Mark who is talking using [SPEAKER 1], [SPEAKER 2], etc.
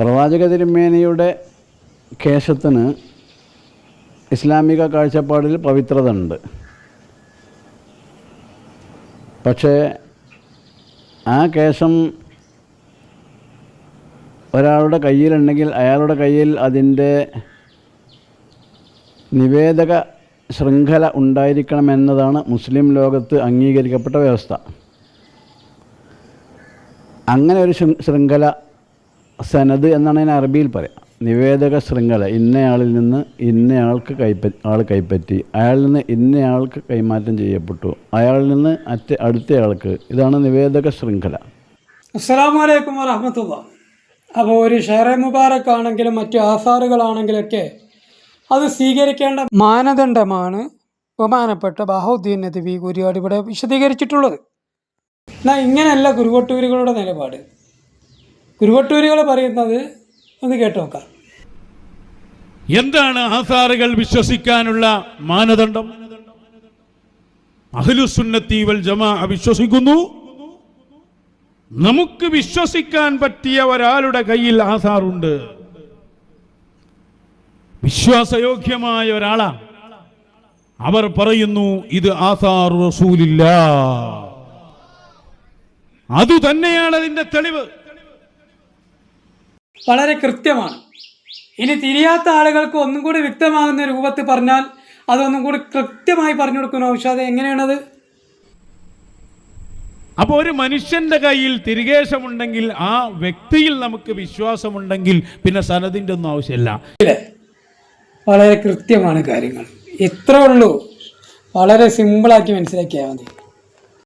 [SPEAKER 1] പ്രവാചക തിരുമേനിയുടെ കേശത്തിന് ഇസ്ലാമിക കാഴ്ചപ്പാടിൽ പവിത്രത ഉണ്ട് പക്ഷേ ആ കേശം ഒരാളുടെ കയ്യിലുണ്ടെങ്കിൽ അയാളുടെ കയ്യിൽ അതിന്റെ നിവേദക ശൃംഖല ഉണ്ടായിരിക്കണമെന്നതാണ് മുസ്ലിം ലോകത്ത് അംഗീകരിക്കപ്പെട്ട വ്യവസ്ഥ. അങ്ങനെ ഒരു ശൃംഖല സനത് എന്നാണ് അതിന് അറബിയിൽ പറയാം. നിവേദക ശൃംഖല ഇന്നയാളിൽ നിന്ന് ഇന്നയാൾക്ക് കൈപ്പറ്റി ആൾ കൈപ്പറ്റി അയാളിൽ നിന്ന് ഇന്നയാൾക്ക് കൈമാറ്റം ചെയ്യപ്പെട്ടു അയാളിൽ നിന്ന് അറ്റ അടുത്തയാൾക്ക്. ഇതാണ് നിവേദക ശൃംഖല.
[SPEAKER 2] അസ്സാം വലൈക്കും വറഹമത്തുള്ള. അപ്പോൾ ഒരു ഷെയറെ മുബാറക് ആണെങ്കിലും മറ്റു ആസാറുകളാണെങ്കിലൊക്കെ അത് സ്വീകരിക്കേണ്ട മാനദണ്ഡമാണ് ബഹുമാനപ്പെട്ട ബഹുദ്ദീൻ നദവി ഗുരുവാട് ഇവിടെ വിശദീകരിച്ചിട്ടുള്ളത്. എന്നാൽ ഇങ്ങനെയല്ല കുരുവട്ടൂരുകളുടെ നിലപാട്. കുരുവട്ടൂരുകൾ പറയുന്നത് ഒന്ന് കേട്ടു നോക്കാം.
[SPEAKER 3] എന്താണ് ആസാറുകൾ വിശ്വസിക്കാനുള്ള മാനദണ്ഡം? അഹലുസുന്നീവൽ വൽ ജമാ വിശ്വസിക്കുന്നു. നമുക്ക് വിശ്വസിക്കാൻ പറ്റിയ ഒരാളുടെ കയ്യിൽ ആസാറുണ്ട്. വിശ്വാസയോഗ്യമായ ഒരാളാണ് അവർ പറയുന്നു ഇത് ആസാർ റസൂലില്ല അതു തന്നെയാണ് അതിന്റെ തെളിവ്.
[SPEAKER 2] വളരെ കൃത്യമാണ്. ഇനി തിരിയാത്ത ആളുകൾക്ക് ഒന്നും കൂടി വ്യക്തമാകുന്ന രൂപത്തിൽ പറഞ്ഞാൽ അതൊന്നും കൂടി കൃത്യമായി പറഞ്ഞു കൊടുക്കുന്നു ഔഷാദ് എങ്ങനെയാണത്?
[SPEAKER 3] അപ്പോൾ ഒരു മനുഷ്യന്റെ കയ്യിൽ തിരികേശമുണ്ടെങ്കിൽ ആ വ്യക്തിയിൽ നമുക്ക് വിശ്വാസമുണ്ടെങ്കിൽ പിന്നെ സനതിന്റെ ഒന്നും ആവശ്യമില്ല.
[SPEAKER 2] വളരെ കൃത്യമാണ് കാര്യങ്ങൾ. ഇത്രേ ഉള്ളൂ. വളരെ സിമ്പിളാക്കി മനസ്സിലാക്കിയാൽ മതി.